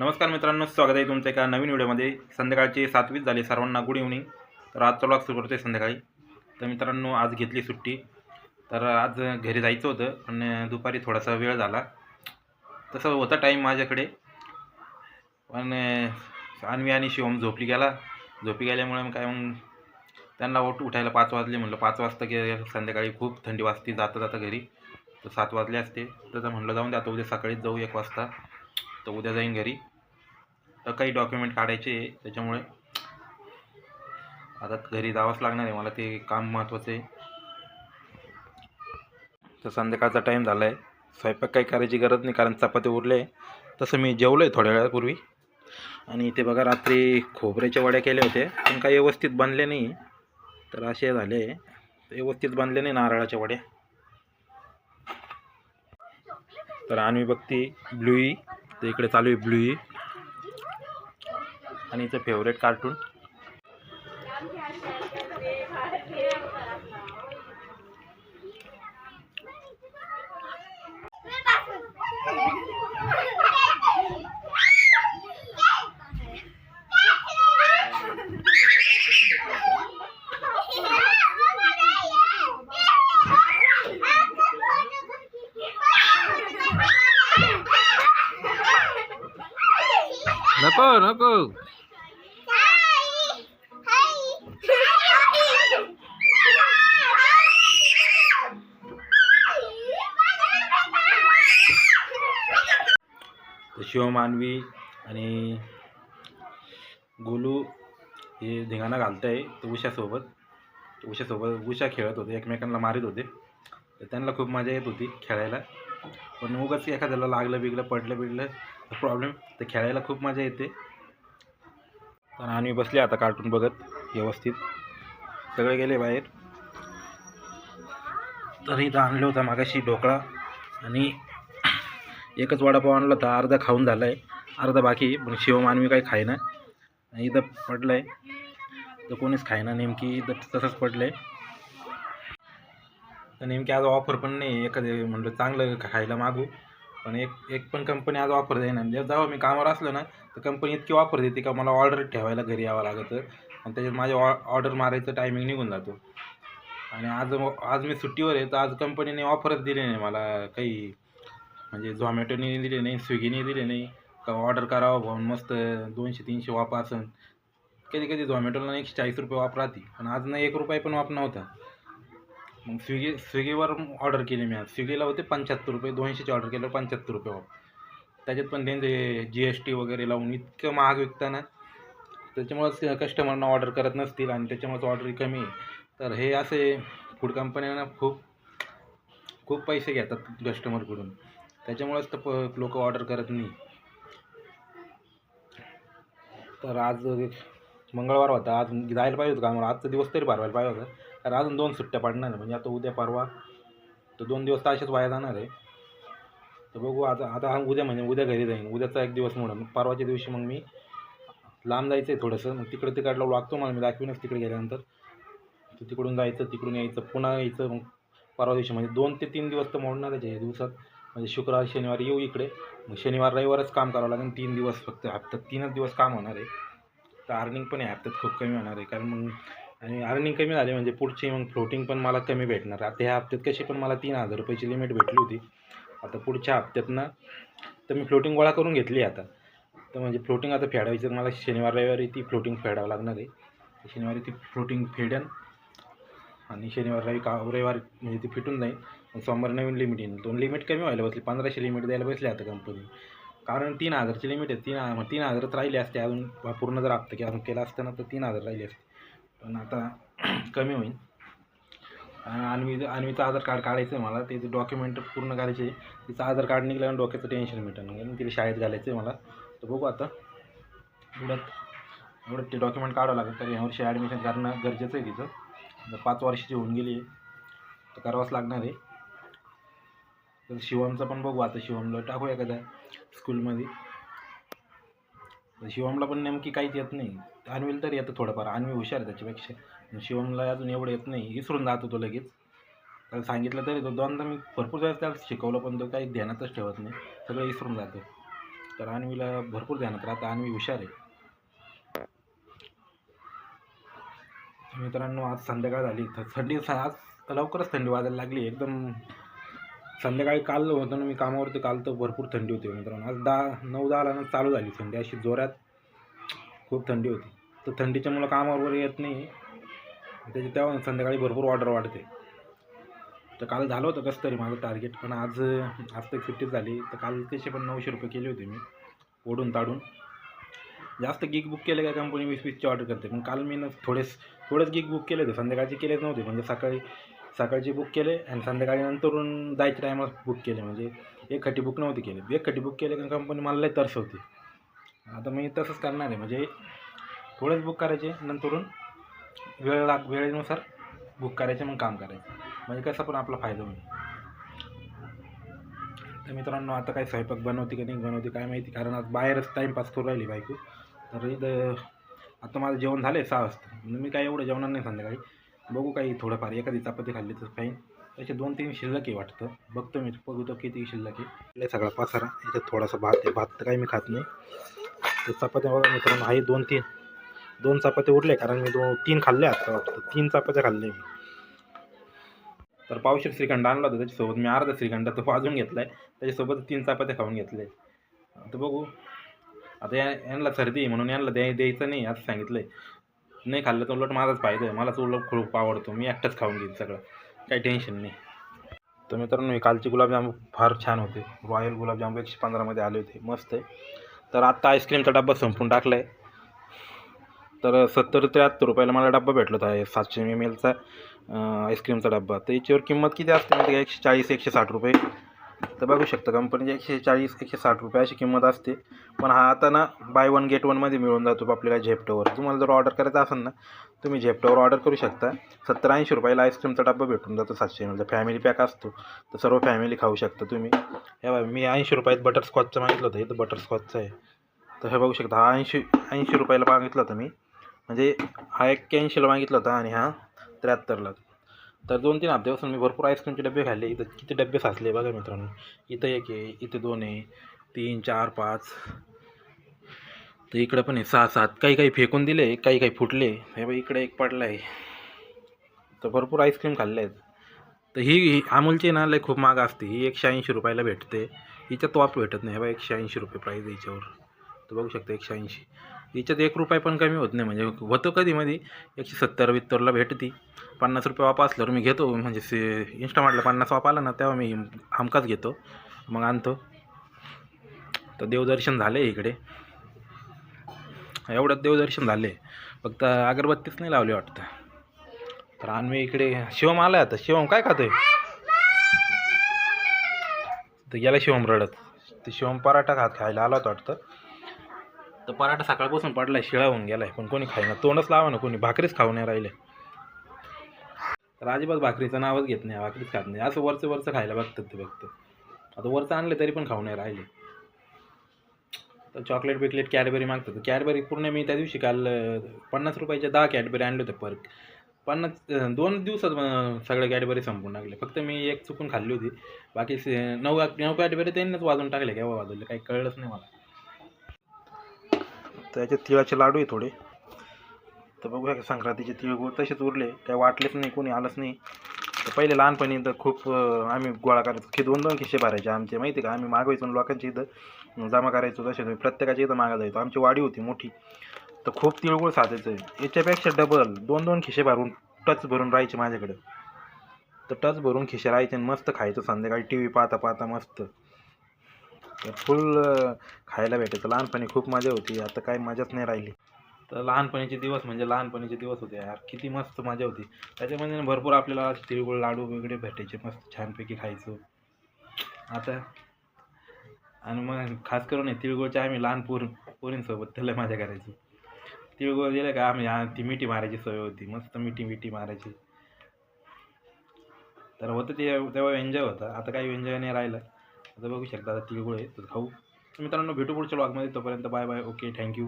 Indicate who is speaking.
Speaker 1: नमस्कार मित्रांनो स्वागत आहे तुमचं एका नवीन व्हिडिओमध्ये. संध्याकाळचे सातवीच झाले सर्वांना गुड इव्हनिंग तर आजचा ब्लॉग सुरू करतो आहे संध्याकाळी. तर मित्रांनो आज घेतली सुट्टी. तर आज घरी जायचं होतं पण दुपारी थोडासा वेळ झाला. तसं होता टाईम माझ्याकडे. पण अन्वी आणि शिवम झोपली गेला. झोपी गेल्यामुळे मग काय मग त्यांना उठ उठायला पाच वाजले म्हणलं. पाच वाजता गे संध्याकाळी खूप थंडी वाजते जाता जाता घरी. तर सात वाजले असते. तर म्हणलं जाऊन द्या आता उद्या सकाळीच जाऊ एक वाजता. तर उद्या जाईन घरी. तर काही डॉक्युमेंट काढायचे त्याच्यामुळे. आता घरी जावंच लागणार आहे मला ते काम महत्त्वाचं आहे. तर संध्याकाळचा टाईम झाला आहे स्वयंपाक काही करायची गरज नाही कारण चपाती उरले तसं मी जेवलो आहे थोड्या वेळापूर्वी. आणि इथे बघा रात्री खोबऱ्याच्या वड्या केल्या होत्या पण काही व्यवस्थित बनले नाही. तर असे झाले. व्यवस्थित बनले नाही नारळाच्या वड्या. तर आणि बघते ब्लूई. तर इकडे चालू आहे ब्लूई. आणि इथं फेवरेट कार्टून नको नको. शिवमानवी आणि गोलू हे धिंगाणा घालत आहे तर उषासोबत उषासोबत उषा खेळत होते एकमेकांना मारित होते. तर त्यांना खूप मजा येत होती खेळायला. पण उगाच एखाद्याला लागलं बिगलं पडलं बिडलं प्रॉब्लेम तर खेळायला खूप मजा येते. तर आम्ही बसले आता कार्टून बघत व्यवस्थित. सगळे गेले बाहेर. तर इथं आणलं होतं मागाशी ढोकळा आणि एकच वडापाव आणला होता अर्धा खाऊन झाला आहे अर्धा बाकी पण शिवमानवी काही खायना इथं पडलं आहे तर कोणीच खायना नेमकी इथं तसंच पडलं आहे तर नेमकी आज ऑफर पण नाही एखादे म्हणलं चांगलं खायला मागू. पण एक एक पण कंपनी आज ऑफर देईना. जर जेव्हा मी कामावर असलो ना तर कंपनी इतकी ऑफर देते का मला ऑर्डर ठेवायला घरी यावं लागतं. आणि त्याच्यात माझ्या ऑ ऑर्डर मारायचं टायमिंग निघून जातो. आणि आज आज मी सुट्टीवर आहे तर आज कंपनीने ऑफरच दिली नाही मला काही. म्हणजे झोमॅटोने दिले नाही स्विगीने दिले नाही. का ऑर्डर करावं भाऊन मस्त दोनशे तीनशे वाप असन. कधी कधी झोमॅटोला एकशे चाळीस रुपये वाप राहते. पण आज ना एक रुपये पण वाप नव्हता. मग स्विगी स्विगीवर ऑर्डर केली मी आज. स्विगीला होते पंच्याहत्तर रुपये दोनशेचे ऑर्डर केलं पंच्याहत्तर रुपये वाप. त्याच्यात पण त्यांचे जी एस टी वगैरे लावून इतकं महाग विकताना त्याच्यामुळंच कस्टमरना ऑर्डर करत नसतील आणि त्याच्यामुळंच ऑर्डर कमी आहे. तर हे असे फूड कंपन्यांना खूप खूप पैसे घेतात कस्टमरकडून त्याच्यामुळेच तर प लोक ऑर्डर करत नाही. तर आज मंगळवार होता. आज जायला पाहिजे होतं का? कामाला आजचा दिवस तरी पारवायला पाहिजे होता. तर अजून दोन सुट्ट्या पाडणार म्हणजे आता उद्या परवा तर दोन दिवस तर असेच वाया जाणार आहे. तर बघू आता आता हा उद्या म्हणजे उद्या घरी जाईन. उद्याचा एक दिवस म्हणून. परवाच्या दिवशी मग मी लांब जायचं आहे थोडंसं. मग तिकडे तिकडला लागतो मला. मी दाखवीनच तिकडे गेल्यानंतर. तर तिकडून जायचं तिकडून यायचं पुन्हा यायचं. मग परवा दिवशी म्हणजे दोन ते तीन दिवस तर मोडणारच आहे दिवसात. म्हणजे शुक्रवार शनिवार येऊ इकडे. मग शनिवार रविवारच काम करावं लागेल. तीन दिवस फक्त हप्त्यात तीनच दिवस काम होणार आहे. तर अर्निंग पण आहे हप्त्यात खूप कमी होणार आहे. कारण मग आणि अर्निंग कमी झाली म्हणजे पुढची मग फ्लोटिंग पण मला कमी भेटणार. आता ह्या हप्त्यात कशी पण मला तीन हजार रुपयाची लिमिट भेटली होती. आता पुढच्या हप्त्यातनं तर मी फ्लोटिंग गोळा करून घेतली आता. तर म्हणजे फ्लोटिंग आता फेडायचं मला शनिवार रविवारी ती फ्लोटिंग फेडावं लागणार आहे. शनिवारी ती फ्लोटिंग फेडेन आणि शनिवार रवी का रविवारी म्हणजे ती फिटून जाईल. समोर नवीन लिमिट येईल दोन लिमिट कमी व्हायला बसली पंधराशे लिमिट द्यायला बसली आता कंपनी कारण तीन हजारची लिमिट आहे तीन मग तीन हजारच राहिली असते अजून पूर्ण जर हप्ता की अजून केला असतं ना तर तीन हजार राहिली असते. पण आता कमी होईल आणि आणवीचं आधार कार्ड काढायचं आहे मला त्याचे डॉक्युमेंट पूर्ण करायचे तिचं आधार कार्ड निघल्यानं डोक्याचं टेन्शन भेटणं म्हणून तिला शाळेत घालायचं आहे मला. तर बघू आता. एवढ्यात एवढं ते डॉक्युमेंट काढावं लागेल तर यावर्षी ॲडमिशन करणं गरजेचं आहे तिचं. पाच वर्षाची होऊन गेली आहे. तर करावंच लागणार आहे. तर शिवमचं पण बघू आता शिवमला टाकू एखाद्या स्कूलमध्ये तर शिवमला पण नेमकी काहीच येत नाही. अन्वीला तरी येतं थोडंफार अन्वी हुशार आहे त्याच्यापेक्षा. शिवमला अजून एवढं येत नाही विसरून जातो तो लगेच. त्याला सांगितलं तरी तो दोनदा मी भरपूर वेळेस त्याला शिकवलं पण तो काही ध्यानातच ठेवत नाही. सगळं विसरून जातो. तर अन्वीला भरपूर ध्यानात राहतं अन्वी हुशार आहे. मित्रांनो आज संध्याकाळ झाली. तर थंडी आज लवकरच थंडी वाजायला लागली. एकदम संध्याकाळी काल होतं ना मी कामावरती काल तर भरपूर थंडी होती मित्रांनो. आज दहा नऊ दहाला ना चालू झाली थंडी अशी जोरात खूप थंडी होती. तर थंडीच्या मुलं कामावर वगैरे येत नाही त्याची तेव्हा संध्याकाळी भरपूर ऑर्डर वाढते. तर काल झालं होतं कसं तरी माझं टार्गेट पण आज आज तर सुट्टीच झाली. तर काल तसे पण नऊशे रुपये केले होते मी ओढून ताडून जास्त गिग बुक केले काय कंपनी वीस वीसची ऑर्डर करते. पण काल मी ना थोडेच थोडेच गिग बुक केले होते. संध्याकाळचे केलेच नव्हते म्हणजे सकाळी सकाळची बुक केले आणि संध्याकाळी नंतरून जायच्या टायमाला बुक केले. म्हणजे एक खटी बुक नव्हती केली. एक खटी बुक केले कारण कंपनी मला लय तरस होती. आता मी तसंच करणार आहे. म्हणजे थोडेच बुक करायचे नंतरून वेळ लाग वेळेनुसार बुक करायचे मग काम करायचं. म्हणजे कसं पण आपला फायदा होईल. तर मित्रांनो आता काय स्वयंपाक बनवते की नाही बनवते काय माहिती? कारण आज बाहेरच टाईमपास करू राहिली बायको. तर इथं आता माझं जेवण झालं आहे सहा वाजता. मी काय एवढं जेवणार नाही संध्याकाळी. बघू काही थोडंफार एखादी चपाती खाल्ली तर काही त्याचे दोन तीन शिल्लक आहे वाटतं. बघतो मी बघू तो किती शिल्लक आहे. सगळा पसारा याच्यात थोडासा भात आहे. भात तर काही मी खात नाही. तर चपात्या बघा मित्रांनो आहे दोन तीन. दोन चपात्या उरले कारण मी दोन तीन खाल्ले आता वाटतं. तीन चपात्या खाल्ले मी. तर पावशेर श्रीखंड आणला होता त्याच्यासोबत. मी अर्धा श्रीखंड तो वाजून घेतला आहे त्याच्यासोबत तीन चपात्या खाऊन घेतले. आता बघू. आता या यांना सर्दी म्हणून यांना द्याय द्यायचं नाही असं सांगितलं आहे नाही खाल्लं तर उलट माझाच फायदा आहे. मलाच उलट खूप आवडतो. मी एकटाच खाऊन घेईन सगळं. काही टेन्शन नाही. तर मित्रांनो हे कालचे गुलाबजाम फार छान होते. रॉयल गुलाबजाम एकशे पंधरामध्ये आले होते. मस्त आहे. तर आत्ता आईस्क्रीमचा डब्बा संपून टाकला आहे तर सत्तर त्र्याहत्तर रुपयाला मला डब्बा भेटला होता. सातशे एम एलचा आईस्क्रीमचा डब्बा. तर याच्यावर किंमत किती असते माहिती का? एकशे चाळीस एकशे साठ रुपये. तर बघू शकता कंपनीची एकशे चाळीस एकशे साठ रुपये अशी किंमत असते. पण हा आता ना बाय वन गेट वनमध्ये मिळून जातो आपल्याला झेप्टोवर. तुम्हाला जर ऑर्डर करायचं असेल ना तुम्ही झेप्टोवर ऑर्डर करू शकता. सत्तर ऐंशी रुपयाला आईस्क्रीमचा डब्बा भेटून जातो सातशे एम एलचा फॅमिली पॅक असतो. तर सर्व फॅमिली खाऊ शकता तुम्ही. हे बघा मी ऐंशी रुपयात बटरस्कॉचचं मागितलं होतं. इथं बटरस्कॉचचं आहे. तर हे बघू शकता हा ऐंशी ऐंशी रुपयाला मागितलं होतं मी. म्हणजे हा एक्क्याऐंशीला मागितला होता आणि हा त्र्याहत्तरला. तर दोन तीन हप्त्यापासून मी भरपूर आईस्क्रीमचे डबे खाल्ले. इथं किती डबे साचले बघा मित्रांनो. इथं एक आहे इथं दोन आहे तीन चार पाच. तर इकडं पण आहे सहा सात. काही काही फेकून दिले काही काही फुटले. हे बघ इकडे एक पडला आहे. तर भरपूर आईस्क्रीम खाल्ले आहेत. तर ही ही अमूलची ना लय खूप महाग असते. ही एकशे ऐंशी रुपयाला भेटते. हिच्यात तोप भेटत नाही. हे बघा एकशे ऐंशी रुपये प्राईज याच्यावर. तू तर बघू शकता एकशे ऐंशी. याच्यात एक रुपये पण कमी होत नाही. म्हणजे होतं कधी मध्ये एकशे सत्तर बित्तरला भेटती. पन्नास रुपये वाप असल्यावर मी घेतो. म्हणजे से इंस्टामार्टला पन्नास वाप आला ना तेव्हा मी हमकाच घेतो. मग आणतो. तर देवदर्शन झाले इकडे. एवढ्यात देवदर्शन झाले फक्त अगरबत्तीच नाही लावली वाटतं. तर आम्ही इकडे. शिवम आला आता. शिवम काय खातोय? तर गेला शिवम रडत. ते शिवम पराठा खात खायला आला होता वाटतं. तर पराठा सकाळपासून पडलाय शिळा होऊन गेलाय. पण कोणी खायना तोंडच लावा ना कोणी. भाकरीच खाऊ नाही राहिले. तर अजिबात भाकरीचं नावच घेत नाही भाकरीच खात नाही. असं वरचं वरचं खायला बघतात ते बघतं आता वरचं आणलं तरी पण खाऊ नाही राहिले. तर चॉकलेट बिकलेट कॅडबरी मागतात. कॅडबरी पूर्ण मी त्या दिवशी काल पन्नास रुपयाच्या दहा कॅडबरी आणले होते पर पन्नास दोन दिवसात अं, सगळे कॅडबरी संपून टाकले. फक्त मी एक चुकून खाल्ली होती. बाकी नऊ नऊ कॅडबरी त्यांनीच वाजून टाकले. केव्हा वाजवले? काही कळलंच नाही मला. त्याच्यात तिळाचे लाडू आहे थोडे. तर बघूया का संक्रांतीचे गोड तसेच उरले काही वाटलेच नाही कोणी आलंच नाही. तर पहिले लहानपणी तर खूप आम्ही गोळा करायचो. की दोन दोन खिशे भरायचे आमचे माहिती का? आम्ही मागवायचो आणि लोकांच्या इथं जमा करायचो तसे. प्रत्येकाच्या इथं मागा जायचो. आमची वाडी होती मोठी. तर खूप तिळगुळ साधायचं याच्यापेक्षा डबल दोन दोन खिशे भरून टच भरून राहायचे माझ्याकडे. तर टच भरून खिशे राहायचे आणि मस्त खायचं संध्याकाळी. टी व्ही पाहता पाहता मस्त. फुल खायला भेटायचं. लहानपणी खूप मजा होती. आता काही मजाच नाही राहिली. तर लहानपणीचे दिवस म्हणजे लहानपणीचे दिवस होते यार. किती मस्त मजा होती. त्याच्यामध्ये ना भरपूर आपल्याला तिळगुळ लाडू वगैरे भेटायचे. मस्त छानपैकी खायचो. आता आणि मग खास करून तिळगुळच्या आम्ही लहान पोर पोरींसोबत त्याला मजा करायची. तिळगुळ दिलं का आम्ही ती मिठी मारायची सवय होती. मस्त मिठी मिठी मारायची. तर होतं ते तेव्हा एन्जॉय होता. आता काही एन्जॉय नाही राहिलं. आता बघू शकता आता तिळगुळ आहे तर खाऊ. मित्रांनो भेटू पुढच्या ब्लॉगमध्ये तोपर्यंत बाय बाय ओके थँक्यू